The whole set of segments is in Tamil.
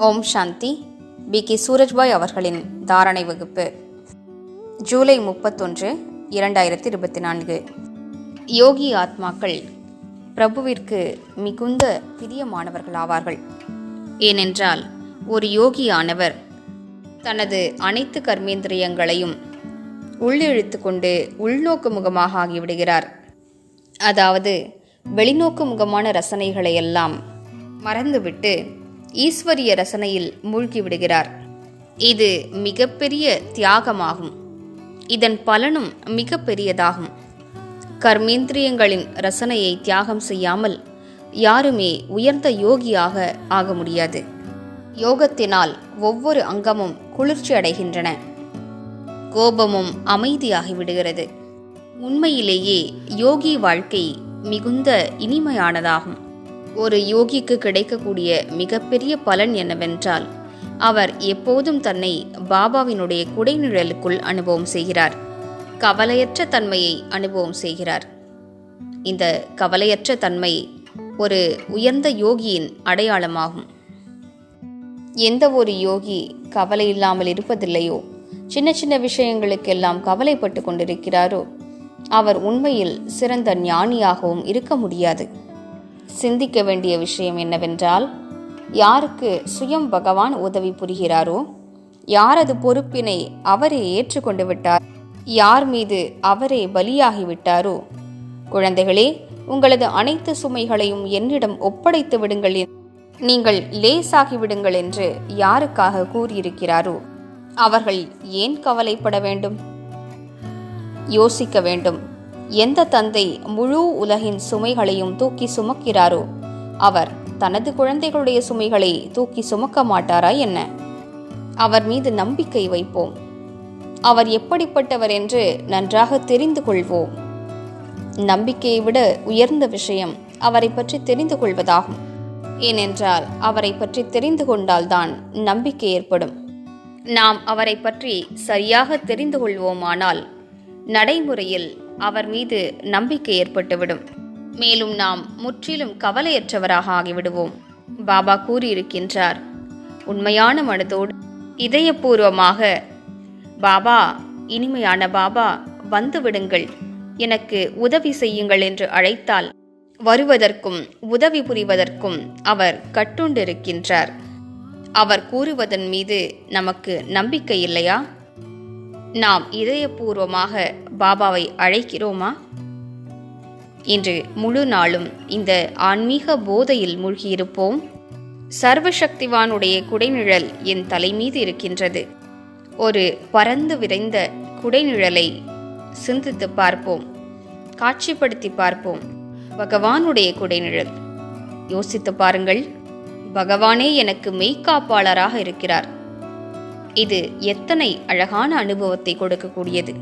ஓம் சாந்தி. பி. கே. சூரஜ்பாய் அவர்களின் தாரணை வகுப்பு. ஜூலை முப்பத்தொன்று இரண்டாயிரத்தி இருபத்தி நான்கு யோகி ஆத்மாக்கள் பிரபுவிற்கு மிகுந்த பிரியமானவர்கள் ஆவார்கள். ஏனென்றால் ஒரு யோகியானவர் தனது அனைத்து கர்மேந்திரியங்களையும் உள்ளிழுத்து கொண்டு உள்நோக்கு முகமாக ஆகிவிடுகிறார். அதாவது வெளிநோக்கு முகமான ரசனைகளை எல்லாம் மறந்துவிட்டு ஈஸ்வரிய ரசனையில் மூழ்கி விடுகிறார். இது மிகப்பெரிய தியாகமாகும். இதன் பலனும் மிக பெரியதாகும் கர்மேந்திரியங்களின் ரசனையை தியாகம் செய்யாமல் யாருமே உயர்ந்த யோகியாக ஆக முடியாது. யோகத்தினால் ஒவ்வொரு அங்கமும் குளிர்ச்சி அடைகின்றன. கோபமும் அமைதியாகி விடுகிறது. உண்மையிலேயே யோகி வாழ்க்கை மிகுந்த இனிமையானதாகும். ஒரு யோகிக்கு கிடைக்கக்கூடிய மிகப்பெரிய பலன் என்னவென்றால் அவர் எப்போதும் தன்னை பாபாவினுடைய குடைநிழலுக்குள் அனுபவம் செய்கிறார். கவலையற்ற தன்மையை அனுபவம் செய்கிறார். இந்த கவலையற்ற தன்மை ஒரு உயர்ந்த யோகியின் அடையாளமாகும். எந்த ஒரு யோகி கவலை இல்லாமல் இருப்பதில்லையோ சின்ன சின்ன விஷயங்களுக்கெல்லாம் கவலைப்பட்டு கொண்டிருக்கிறாரோ அவர் உண்மையில் சிறந்த ஞானியாகவும் இருக்க முடியாது. சிந்திக்க வேண்டிய விஷயம் என்னவென்றால் யாருக்கு சுயம் பகவான் உதவி புரிகிறாரோ யாரது பொறுப்பினை அவரே ஏற்றுக்கொண்டு விட்டார் யார் மீது அவரே பலியாகிவிட்டாரோ குழந்தைகளே உங்களது அனைத்து சுமைகளையும் என்னிடம் ஒப்படைத்து விடுங்கள் நீங்கள் லேசாகிவிடுங்கள் என்று யாருக்காக கூறியிருக்கிறாரோ அவர்கள் ஏன் கவலைப்பட வேண்டும்? யோசிக்க வேண்டும். எந்த தந்தை முழு உலகின் சுமைகளையும் தூக்கி சுமக்கிறாரோ அவர் தனது குழந்தைகளுடைய சுமைகளை தூக்கி சுமக்க மாட்டாரா என்ன? அவர் மீது நம்பிக்கை வைப்போம். அவர் எப்படிப்பட்டவர் என்று நன்றாக தெரிந்து கொள்வோம். நம்பிக்கையை விட உயர்ந்த விஷயம் அவரை பற்றி தெரிந்து கொள்வதாகும். ஏனென்றால் அவரை பற்றி தெரிந்து கொண்டால்தான் நம்பிக்கை ஏற்படும். நாம் அவரை பற்றி சரியாக தெரிந்து கொள்வோமானால் நடைமுறையில் அவர் மீது நம்பிக்கை ஏற்பட்டுவிடும். மேலும் நாம் முற்றிலும் கவலையற்றவராக ஆகிவிடுவோம். பாபா கூறியிருக்கின்றார் உண்மையான மனதோடு இதயபூர்வமாக பாபா இனிமையான பாபா வந்து விடுங்கள் எனக்கு உதவி செய்யுங்கள் என்று அழைத்தால் வருவதற்கும் உதவி புரிவதற்கும் அவர் கட்டுண்டிருக்கின்றார். அவர் கூறுவதன் மீது நமக்கு நம்பிக்கை இல்லையா? நாம் இதயபூர்வமாக பாபாவை அழைக்கிறோமா? இன்று முழு நாளும் இந்த ஆன்மீக போதையில் மூழ்கியிருப்போம். சர்வசக்திவானுடைய குடைநிழல் என் தலைமீது இருக்கின்றது. ஒரு பறந்து விரைந்த குடைநிழலை சிந்தித்து பார்ப்போம். காட்சிப்படுத்தி பார்ப்போம். பகவானுடைய குடைநிழல். யோசித்து பாருங்கள். பகவானே எனக்கு மெய்க்காப்பாளராக இருக்கிறார். இது எத்தனை அழகான அனுபவத்தை கொடுக்கக்கூடியது.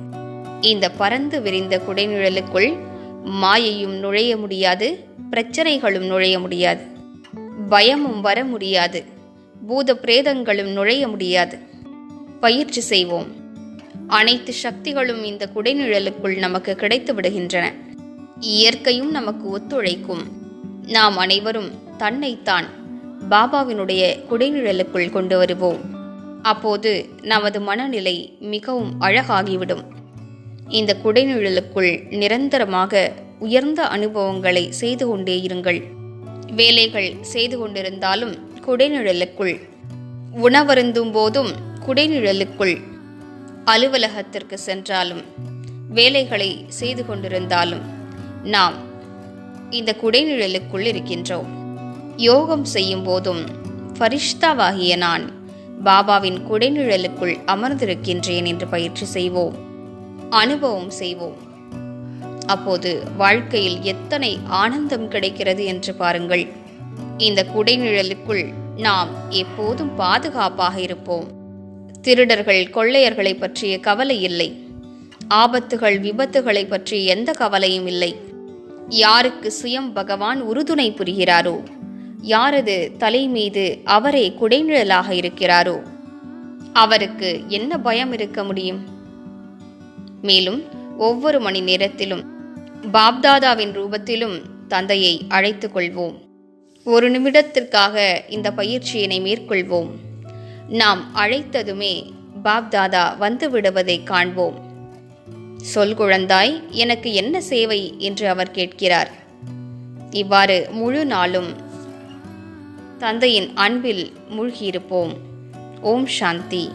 இந்த பறந்து விரிந்த குடைநிழலுக்குள் மாயையும் நுழைய முடியாது பிரச்சனைகளும் நுழைய முடியாது. பயமும் வர முடியாது. பூத பிரேதங்களும் நுழைய முடியாது. பயிற்சி செய்வோம். அனைத்து சக்திகளும் இந்த குடைநிழலுக்குள் நமக்கு கிடைத்து விடுகின்றன. இயற்கையும் நமக்கு ஒத்துழைக்கும். நாம் அனைவரும் தன்னைத்தான் பாபாவினுடைய குடைநிழலுக்குள் கொண்டு வருவோம். அப்போது நமது மனநிலை மிகவும் அழகாகிவிடும். இந்த குடைநிழலுக்குள் நிரந்தரமாக உயர்ந்த அனுபவங்களை செய்து கொண்டே இருங்கள். வேலைகள் செய்து கொண்டிருந்தாலும் குடைநிழலுக்குள் உணவருந்தும் போதும் குடைநிழலுக்குள் அலுவலகத்திற்கு சென்றாலும் வேலைகளை செய்து கொண்டிருந்தாலும் நாம் இந்த குடைநிழலுக்குள் இருக்கின்றோம். யோகம் செய்யும் போதும் ஃபரிஷ்தாவாகிய நான் பாபாவின் குடைநிழலுக்குள் அமர்ந்திருக்கின்றேன் என்று பயிற்சி செய்வோம். அனுபவம் செய்வோம். அப்போது வாழ்க்கையில் எத்தனை ஆனந்தம் கிடைக்கிறது என்று பாருங்கள். இந்த குடைநிழலுக்குள் நாம் எப்போதும் பாதுகாப்பாக இருப்போம். திருடர்கள் கொள்ளையர்களை பற்றிய கவலை இல்லை. ஆபத்துகள் விபத்துகளை பற்றி எந்த கவலையும் இல்லை. யாருக்கு சுயம் பகவான் உறுதுணை புரிகிறாரோ? யாரது தலை மீது அவரே குடைநிழலாக இருக்கிறாரோ? அவருக்கு என்ன பயம் இருக்க முடியும்? மேலும் ஒவ்வொரு மணி நேரத்திலும் பாப்தாதாவின் ரூபத்திலும் தந்தையை அழைத்து கொள்வோம். ஒரு நிமிடத்திற்காக இந்த பயிற்சியினை மேற்கொள்வோம். நாம் அழைத்ததுமே பாப்தாதா வந்து விடுவதை காண்போம். சொல் குழந்தாய் எனக்கு என்ன சேவை என்று அவர் கேட்கிறார். இவ்வாறு முழு நாளும் தந்தையின் அன்பில் மூழ்கியிருப்போம். ஓம் சாந்தி.